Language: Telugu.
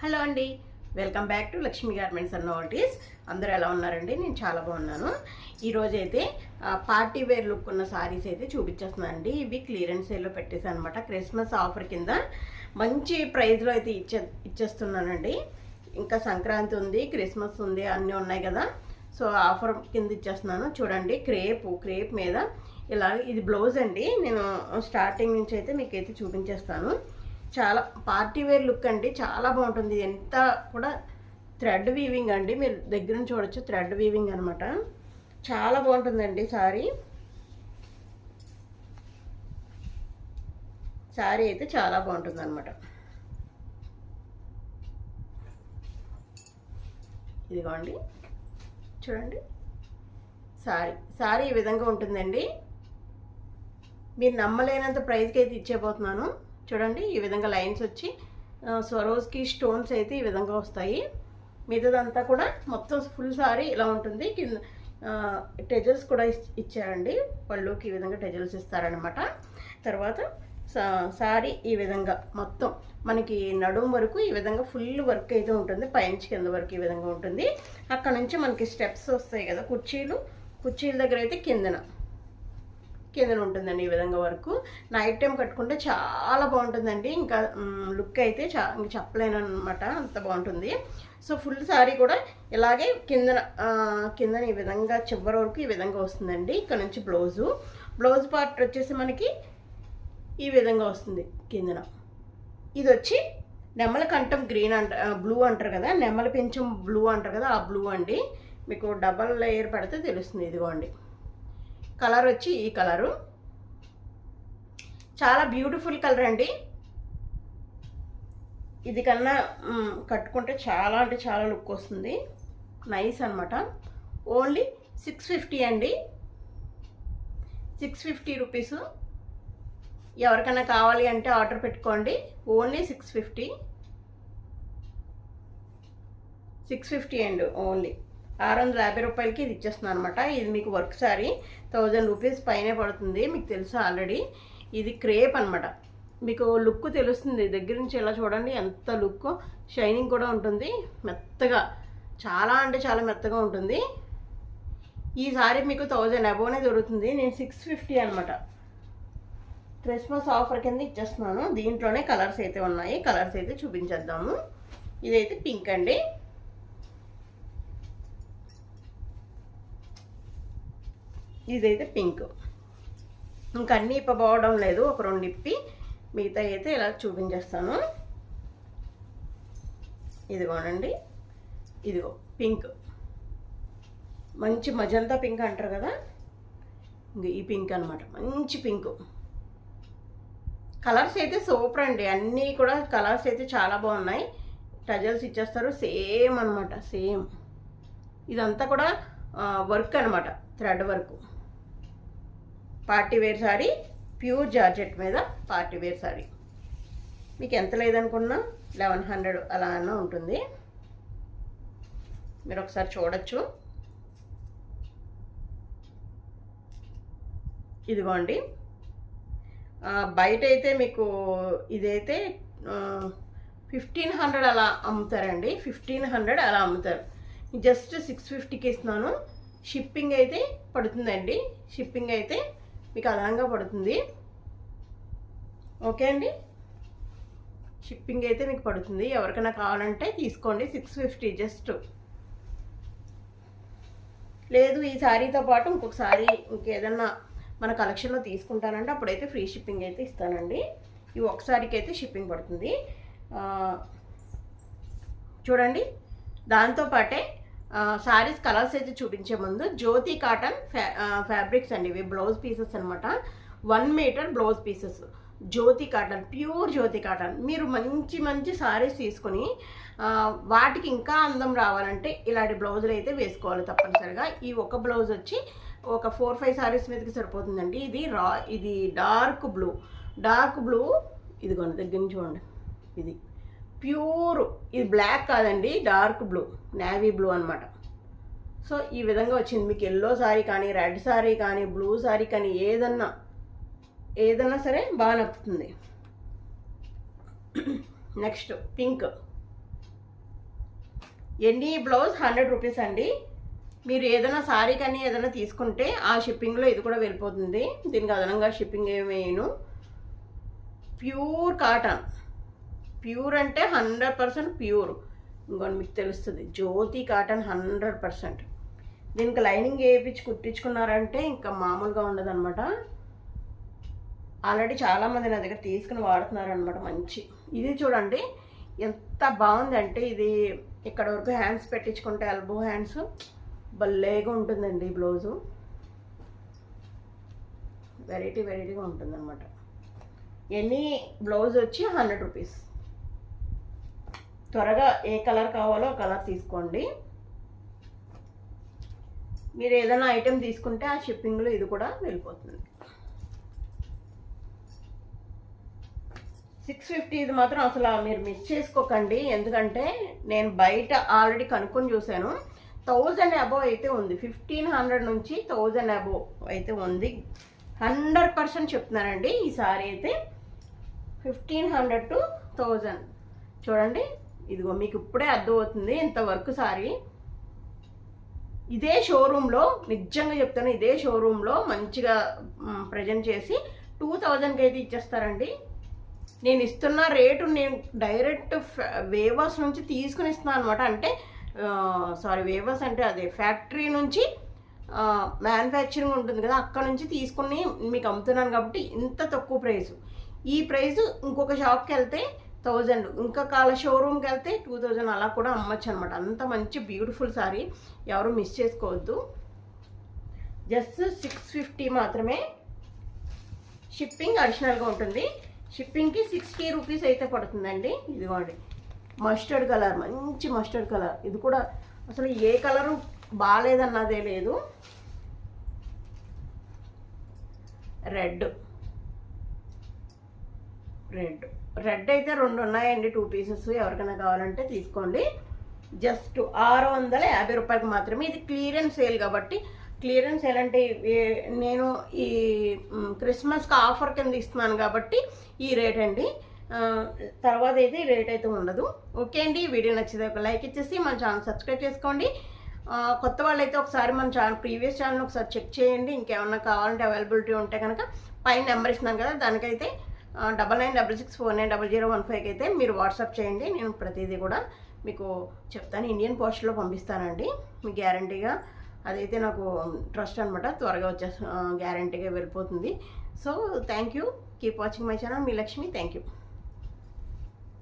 హలో అండి. Welcome back to Lakshmi garments and notice అందరూ ఎలా ఉన్నారండి? నేను చాలా బాగున్నాను. ఈరోజు అయితే పార్టీ వేర్ లుక్ ఉన్న సారీస్ అయితే చూపించేస్తున్నానండి ఇవి క్లియరెన్స్ సేల్లో పెట్టేసాను అనమాట క్రిస్మస్ ఆఫర్ కింద మంచి ప్రైస్లో అయితే ఇచ్చే ఇచ్చేస్తున్నానండి. ఇంకా సంక్రాంతి ఉంది క్రిస్మస్ ఉంది అన్నీ ఉన్నాయి కదా. సో ఆఫర్ కింద ఇచ్చేస్తున్నాను. చూడండి క్రేప్ క్రేప్ మీద ఇలా ఇది బ్లౌజ్ అండి. నేను స్టార్టింగ్ నుంచి అయితే మీకు అయితే చూపించేస్తాను. చాలా పార్టీ వేర్ లుక్ అండి చాలా బాగుంటుంది. ఎంత కూడా థ్రెడ్ వీవింగ్ అండి. మీరు దగ్గర నుంచి చూడొచ్చు థ్రెడ్ వీవింగ్ అనమాట చాలా బాగుంటుందండి సారీ. సారీ అయితే చాలా బాగుంటుంది అనమాట ఇదిగోండి. చూడండి. సారీ సారీ ఈ విధంగా ఉంటుందండి. మీరు నమ్మలేనంత ప్రైస్కి అయితే ఇచ్చేపోతున్నాను చూడండి ఈ విధంగా లైన్స్ వచ్చి స్వరోజ్కి స్టోన్స్ అయితే ఈ విధంగా వస్తాయి. మిగతాదంతా కూడా మొత్తం ఫుల్ సారీ ఇలా ఉంటుంది. కింద టెజల్స్ కూడా ఇచ్చారండి. పళ్ళుకి ఈ విధంగా టెజల్స్ ఇస్తారనమాట తర్వాత సా- సారీ ఈ విధంగా మొత్తం మనకి నడుము వరకు ఈ విధంగా ఫుల్ వర్క్ అయితే ఉంటుంది. పైనుంచి కింద వరకు ఈ విధంగా ఉంటుంది. అక్కడ నుంచి మనకి స్టెప్స్ వస్తాయి కదా కుర్చీలు. కుర్చీల దగ్గర అయితే కిందన. కిందన ఉంటుందండి ఈ విధంగా వరకు. నైట్ టైం కట్టుకుంటే చాలా బాగుంటుందండి. ఇంకా లుక్ అయితే చా ఇంక చెప్పలేను అనమాట అంత బాగుంటుంది. సో ఫుల్ సారీ కూడా ఇలాగే కిందన కిందన ఈ విధంగా చివరి వరకు ఈ విధంగా వస్తుందండి. ఇక్కడ నుంచి బ్లౌజు. బ్లౌజ్ పార్ట్ వచ్చేసి మనకి ఈ విధంగా వస్తుంది కిందన. ఇది వచ్చి నెమల కంఠం గ్రీన్ అంట బ్లూ అంటారు కదా నెమ్మల పెంచం బ్లూ అంటారు కదా ఆ బ్లూ అండి. మీకు డబల్ లేయర్ పెడితే తెలుస్తుంది ఇదిగోండి. కలర్ వచ్చి ఈ కలరు. చాలా బ్యూటిఫుల్ కలర్ అండి. ఇది కన్నా కట్టుకుంటే చాలా అంటే చాలా లుక్ వస్తుంది. నైస్ అనమాట ఓన్లీ సిక్స్ ఫిఫ్టీ అండి. సిక్స్ ఫిఫ్టీ రూపీస్ ఎవరికైనా కావాలి అంటే ఆర్డర్ పెట్టుకోండి. Only six fifty six fifty అండి ఓన్లీ ఆరు వందల యాభై రూపాయలకి ఇది ఇచ్చేస్తున్నాను అనమాట ఇది మీకు వర్క్ సారీ థౌజండ్ రూపీస్ పైనే పడుతుంది. మీకు తెలుసు ఆల్రెడీ. ఇది క్రేప్ అనమాట మీకు లుక్ తెలుస్తుంది. దగ్గర నుంచి ఇలా చూడండి ఎంత లుక్. షైనింగ్ కూడా ఉంటుంది. మెత్తగా. చాలా అంటే చాలా మెత్తగా ఉంటుంది. ఈ సారీ మీకు థౌజండ్ అబోనే దొరుకుతుంది. నేను సిక్స్ ఫిఫ్టీ అనమాట క్రిస్మస్ ఆఫర్ కింద ఇచ్చేస్తున్నాను. దీంట్లోనే కలర్స్ అయితే ఉన్నాయి. కలర్స్ అయితే చూపించేద్దాము. ఇదైతే పింక్ అండి. ఇదైతే పింక్. ఇంకా అన్నీ ఇప్పబోవడం లేదు. ఒక రెండు ఇప్పి. మిగతా అయితే ఇలా చూపించేస్తాను. ఇదిగోనండి. ఇదిగో పింక్. మంచి మజంతా పింక్ అంటారు కదా? ఇంక ఈ పింక్ అనమాట మంచి పింక్. కలర్స్ అయితే సూపర్ అండి. అన్నీ కూడా కలర్స్ అయితే చాలా బాగున్నాయి. టజల్స్ ఇచ్చేస్తారు. సేమ్ అనమాట సేమ్. ఇదంతా కూడా వర్క్ అనమాట thread work. Party wear sari pure georgette మీద పార్టీ వేర్ శారీ మీకు ఎంత లేదనుకున్నా లెవెన్ హండ్రెడ్ అలా అన్న ఉంటుంది. మీరు ఒకసారి చూడొచ్చు. ఇదిగోండి. బయట అయితే మీకు ఇదైతే ఫిఫ్టీన్ హండ్రెడ్ అలా అమ్ముతారండి. ఫిఫ్టీన్ హండ్రెడ్ అలా అమ్ముతారు. జస్ట్ సిక్స్ ఫిఫ్టీకి ఇస్తున్నాను. షిప్పింగ్ అయితే పడుతుందండి. షిప్పింగ్ అయితే మీకు అదనంగా పడుతుంది. ఓకే అండి? షిప్పింగ్ అయితే మీకు పడుతుంది. ఎవరికైనా కావాలంటే తీసుకోండి. సిక్స్ ఫిఫ్టీ జస్ట్ లేదు ఈ శారీతో పాటు ఇంకొక శారీ ఇంకేదన్నా మన కలెక్షన్లో తీసుకుంటానంటే అప్పుడైతే ఫ్రీ షిప్పింగ్ అయితే ఇస్తానండి. ఈ ఒకసారికి అయితే షిప్పింగ్ పడుతుంది. చూడండి. దాంతోపాటే శారీస్ కలర్స్ అయితే చూపించే ముందు జ్యోతి కాటన్ ఫ్యా ఫ్యాబ్రిక్స్ అండి. ఇవి బ్లౌజ్ పీసెస్ అనమాట one metre blouse pieces. Jyoti cotton pure Jyoti cotton. మీరు మంచి మంచి సారీస్ తీసుకొని వాటికి ఇంకా అందం రావాలంటే ఇలాంటి బ్లౌజులు అయితే వేసుకోవాలి తప్పనిసరిగా. ఈ ఒక బ్లౌజ్ వచ్చి ఒక ఫోర్ ఫైవ్ శారీస్ మీదకి సరిపోతుందండి. ఇది రా ఇది డార్క్ బ్లూ. డార్క్ బ్లూ ఇదిగోండి దగ్గర నుంచి చూడండి. ఇది ప్యూర్. ఇది బ్లాక్ కాదండి డార్క్ బ్లూ నేవీ బ్లూ అనమాట సో ఈ విధంగా వచ్చింది. మీకు ఎల్లో సారీ కానీ రెడ్ సారీ కానీ బ్లూ సారీ కానీ ఏదన్నా ఏదన్నా సరే బాగా నప్పుతుంది next pink. Any blouse? Hundred rupees అండి. మీరు ఏదైనా సారీ కానీ ఏదైనా తీసుకుంటే ఆ షిప్పింగ్లో ఇది కూడా వెళ్ళిపోతుంది. దీనికి అదనంగా షిప్పింగ్ ఏమి ప్యూర్ కాటన్. ప్యూర్ అంటే హండ్రెడ్ పర్సెంట్ ప్యూర్. ఇంకోటి మీకు తెలుస్తుంది. Jyoti cotton hundred percent. దీనికి లైనింగ్ వేయించి కుట్టించుకున్నారంటే ఇంకా మామూలుగా ఉండదన్నమాట. ఆల్రెడీ చాలామంది నా దగ్గర తీసుకుని వాడుతున్నారనమాట మంచి. ఇది చూడండి ఎంత బాగుందంటే ఇది ఇక్కడ వరకు హ్యాండ్స్ పెట్టించుకుంటే ఎల్బో హ్యాండ్స్ భలేగా ఉంటుందండి ఈ బ్లౌజు. వెరైటీ వెరైటీగా ఉంటుందన్నమాట. ఎనీ బ్లౌజ్ వచ్చి హండ్రెడ్ రూపీస్. త్వరగా ఏ కలర్ కావాలో కలర్ తీసుకోండి. మీరు ఏదైనా ఐటెం తీసుకుంటే ఆ షిప్పింగ్లో ఇది కూడా వెళ్ళిపోతుంది. సిక్స్ ఫిఫ్టీ ఇది మాత్రం అసలు మీరు మిస్ చేసుకోకండి. ఎందుకంటే నేను బయట ఆల్రెడీ కనుక్కొని చూశాను. థౌజండ్ అబోవ్ అయితే ఉంది. ఫిఫ్టీన్ హండ్రెడ్ నుంచి థౌజండ్ అబోవ్ అయితే ఉంది. హండ్రెడ్ పర్సెంట్ చెప్తున్నానండి. ఈ సారీ అయితే ఫిఫ్టీన్ హండ్రెడ్ టు థౌజండ్ చూడండి. ఇదిగో మీకు ఇప్పుడే అర్థమవుతుంది ఇంత వర్క్ సారీ. ఇదే షోరూంలో నిజంగా చెప్తాను ఇదే షోరూంలో మంచిగా ప్రజెంట్ చేసి టూ థౌజండ్కి అయితే ఇచ్చేస్తారండి. నేను ఇస్తున్న రేటు నేను డైరెక్ట్ వేవర్స్ నుంచి తీసుకుని ఇస్తున్నాను అనమాట అంటే సారీ వేవర్స్ అంటే అదే ఫ్యాక్టరీ నుంచి మ్యానుఫ్యాక్చరింగ్ ఉంటుంది కదా అక్కడ నుంచి తీసుకుని మీకు అమ్ముతున్నాను కాబట్టి ఇంత తక్కువ ప్రైస్. ఈ ప్రైస్ ఇంకొక షాప్కి వెళ్తే థౌజండ్. ఇంకా కాల షోరూమ్కి వెళ్తే టూ థౌజండ్ అలా కూడా అమ్మచ్చు అనమాట అంత మంచి బ్యూటిఫుల్ సారీ ఎవరు మిస్ చేసుకోవద్దు. జస్ట్ సిక్స్ ఫిఫ్టీ మాత్రమే షిప్పింగ్ అడిషనల్గా ఉంటుంది. షిప్పింగ్కి సిక్స్టీ రూపీస్ అయితే పడుతుందండి. ఇదిగోండి. మస్టర్డ్ కలర్ మంచి మస్టర్డ్ కలర్. ఇది కూడా అసలు ఏ కలరు బాగాలేదన్నదే లేదు. రెడ్. రెడ్. రెడ్ అయితే రెండు ఉన్నాయండి టూ పీసెస్ ఎవరికైనా కావాలంటే తీసుకోండి. జస్ట్ ఆరు వందల యాభై రూపాయలకు మాత్రమే. ఇది క్లియరెన్స్ సేల్ కాబట్టి క్లియరెన్స్ సేల్ అంటే నేను ఈ క్రిస్మస్కి ఆఫర్ కింద ఇస్తున్నాను కాబట్టి ఈ రేట్ అండి. తర్వాత అయితే ఈ రేట్ అయితే ఉండదు. ఓకే అండి వీడియో నచ్చితే ఒక లైక్ ఇచ్చేసి మన ఛానల్ సబ్స్క్రైబ్ చేసుకోండి. కొత్త వాళ్ళైతే ఒకసారి మన ఛానల్ ప్రీవియస్ ఛానల్ ఒకసారి చెక్ చేయండి. ఇంకేమన్నా కావాలంటే అవైలబిలిటీ ఉంటే కనుక పైన నెంబర్ ఇస్తున్నాను కదా దానికైతే double nine double six four nine double zero one ఫైవ్కి అయితే మీరు వాట్సాప్ చేయండి. నేను ప్రతిదీ కూడా మీకు చెప్తాను. ఇండియన్ పోస్ట్లో పంపిస్తానండి. మీ గ్యారంటీగా అదైతే నాకు ట్రస్ట్ అనమాట త్వరగా వచ్చే గ్యారంటీగా వెళ్ళిపోతుంది. So thank you keep watching my channel me Lakshmi. Thank you